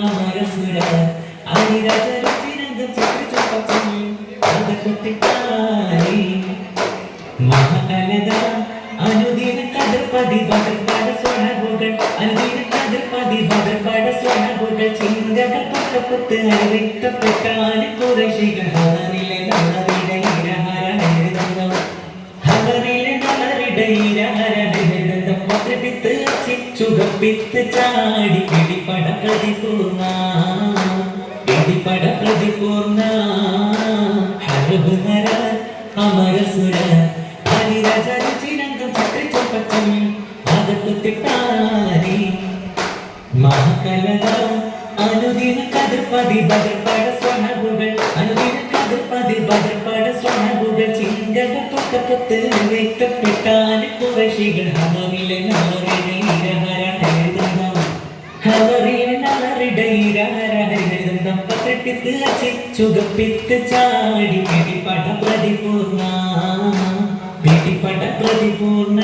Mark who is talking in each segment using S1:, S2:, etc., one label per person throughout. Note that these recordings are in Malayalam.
S1: അമരസുര അനുദിന കതിർപ്പതി ഭദ്രപാട സ്വണകുകൾ അനുദിന കതിർപ്പതി ഭദ്രപാട സ്വണകുകൾ ചിന്തകൾ പക്കപ്പത്ത് അറിവിക്കപ്പെട്ടാണ് കുറശികൾ ഹറിലെ നളറിട ഇരഹര ഹരിതം ഹറിലെ നളറിട ഇരഹര ചുകപ്പിത്ത് ചാടി പിടിപട പ്രതിപൂർണ പിടിപട പ്രതിപൂർണ ഹരഭുനര അമരസുര. ഹരിരചരചിരംഗം ചക്രചോപ്പച്ചം അകത്തുത്തിട്ടാരി മഹാകലത അനുദിന കതിർപ്പതി ഭദ്രപട സ്വണകുകൾ അനുദിന കതിർപ്പതി ഭദ്രപട സ്വണകുകൾ ചിന്തക പൊക്കപ്പത്ത് വെക്കപ്പെട്ടാൽ കുറശികൾ ഹമവിലെ ഹര ഹരിതം പത്രട്ടിത്ത് ചുകപ്പിത്ത് ചാടി പിടിപട പ്രതിപൂർണ. പിടിപട പ്രതിപൂർണ.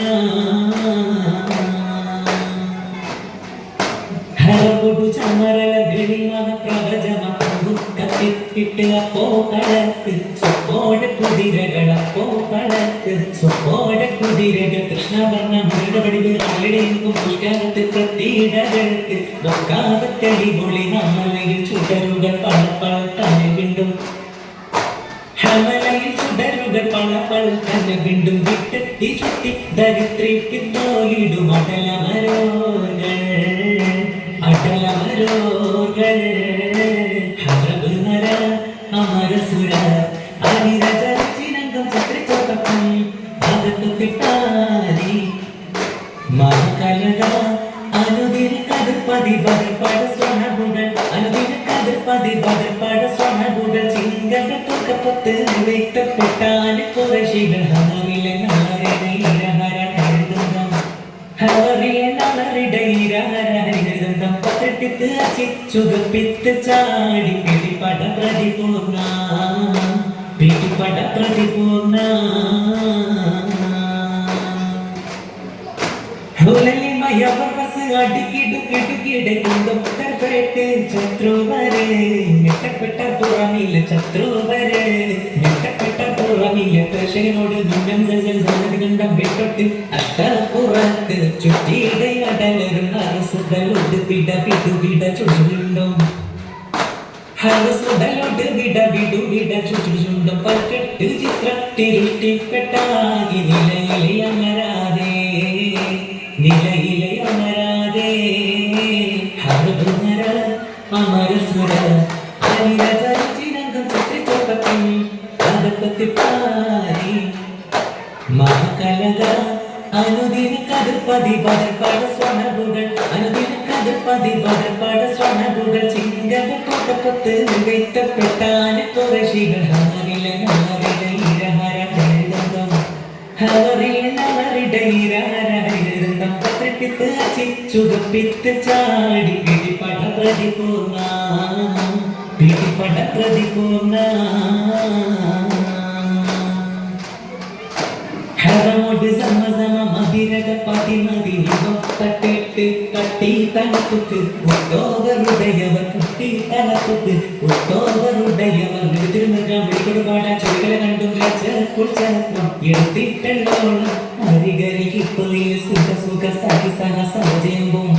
S1: കത്തിപ്പിട്ട് അപ്പോ കളത്ത് സ്വപ്പോടെ കുതിരകൾ. അപ്പോ കളത്ത് സ്വപ്പോടെ കുതിരകൾ കൃഷ്ണവർണ മൃഗവടിവ് ആരുടെയും പുഷ്കരത്ത് പ്രതീടകൾക്ക് നോക്കാകത്തടി പൊളി നമ്മളയിൽ ചുടരുകൾ പളപ്പള തന്നെ വീണ്ടും. ഹമലയിൽ ചുടരുകൾ പളപ്പൾ തന്നെ വീണ്ടും. വിട്ട് ഈ ചുറ്റി ദരിദ്രിക്ക് തോയിടും അടലമരോകൾ അടലമരോകൾ അമരസുര അരിരചിരംഗം ചക്രചോട്ടം അകത്തുത്തിട്ടാരി മഹാകലക അനുദിന കതിർപ്പതി ഭദ്രപട സ്വണകുകൾ അനുദിന കതിർപ്പതി ഭദ്രപട സ്വണകുകൾ ചിങ്കകൾ തുക്കപ്പത്ത് വെക്കപ്പെട്ടാൽ കുറശികൾ ഹമവിലെ നളറിട ഹര ഹരിതം ഹവറിയ നളറിട ഹര പത്തിട്ട് ചുകപ്പിത്ത് ചാടി പിടിപട പ്രതിപൂർണ പിടിപട പ്രതിപൂർണ ശത്രുവരെ ഞെട്ടപ്പെട്ട പുറമില്ല ശത്രുവരെ പുറമില്ല കർഷകനോട് ദുരം കണ്ടം വെട്ടൊട്ട് അഷ്ടപ്പുറത്ത് ചുറ്റിയുടെ അടലരും അറസുകളോട് പിട പിടു പിട ചുണ്ടുണ്ടോ ഹരസുടലോട്ട് വിട വിടു വിട ചുറ്റുചുണ്ടും. പൽക്കെട്ട് ചിത്രം കതിർപ്പതി ഭദ്രപട സ്വണകുകൾ അനുദിന കതിർപ്പതി ഭദ്രപട സ്വണകുകൾ ചിങ്കകൾ കൊട്ടപ്പത്ത് വെക്കപ്പെട്ടാൽ കുറശികൾ. ഹമറിലെ നമറിട ഇരഹര ഹരിതം ഹവറിലെ നമറിട ഇരഹര ഹരിതം പത്രപ്പിത്ത് ചുകപ്പിത്ത് ചാടി പിടിപ്പട പ്രതിപൂർണ പിടിപ്പട പ്രതിപൂർണ ഹരമോട് സമസമ തട്ടിട്ട് കട്ടി തണുത്തുക്ക് ഉത്തോവരുടയവർ കട്ടി തണുത്തുക്ക് ഉത്തോവരുടയവർ തിരുമൃഗ വെളികൊടുപാട ചൊടികളെ കണ്ടു കുളിച്ചപ്പം എടുത്തിട്ടുള്ളോളം അരികരിക്ക് പുതിയ സുഖ സുഖ സഹി സഹ സഹജയുമ്പും.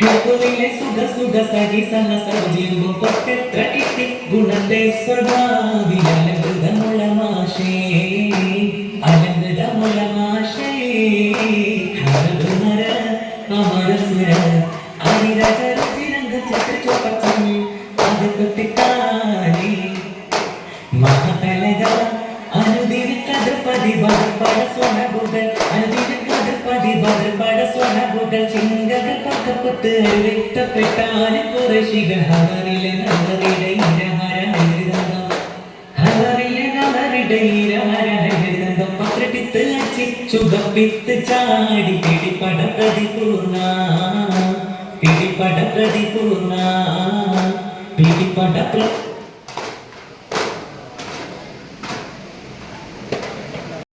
S1: ഹെക്കുലിലെ സുഖ സുഖ സഹി സഹ സഹജയുമ്പും. പൊട്ടെത്ര കിട്ടി ഗുണത്തെ സ്വഭാവിലമുള്ള മാഷേ. സ്വണകുകൾ ചിങ്കകൾ പക്കപ്പത്ത് വ്യക്തപ്പെട്ടാൽ കുറശികൾ ഹവറിലെ നഗറിട ഇരഹര ഹരിതം ഹവറിലെ നഗറിട ഇരഹര ഹരിതം പത്രപിത്ത് ചുകപ്പിത്ത് ചാടി പിടിപട പ്രതിപൂർണ പിടിപട പ്രതിപൂർണ പിടിപട പ്ര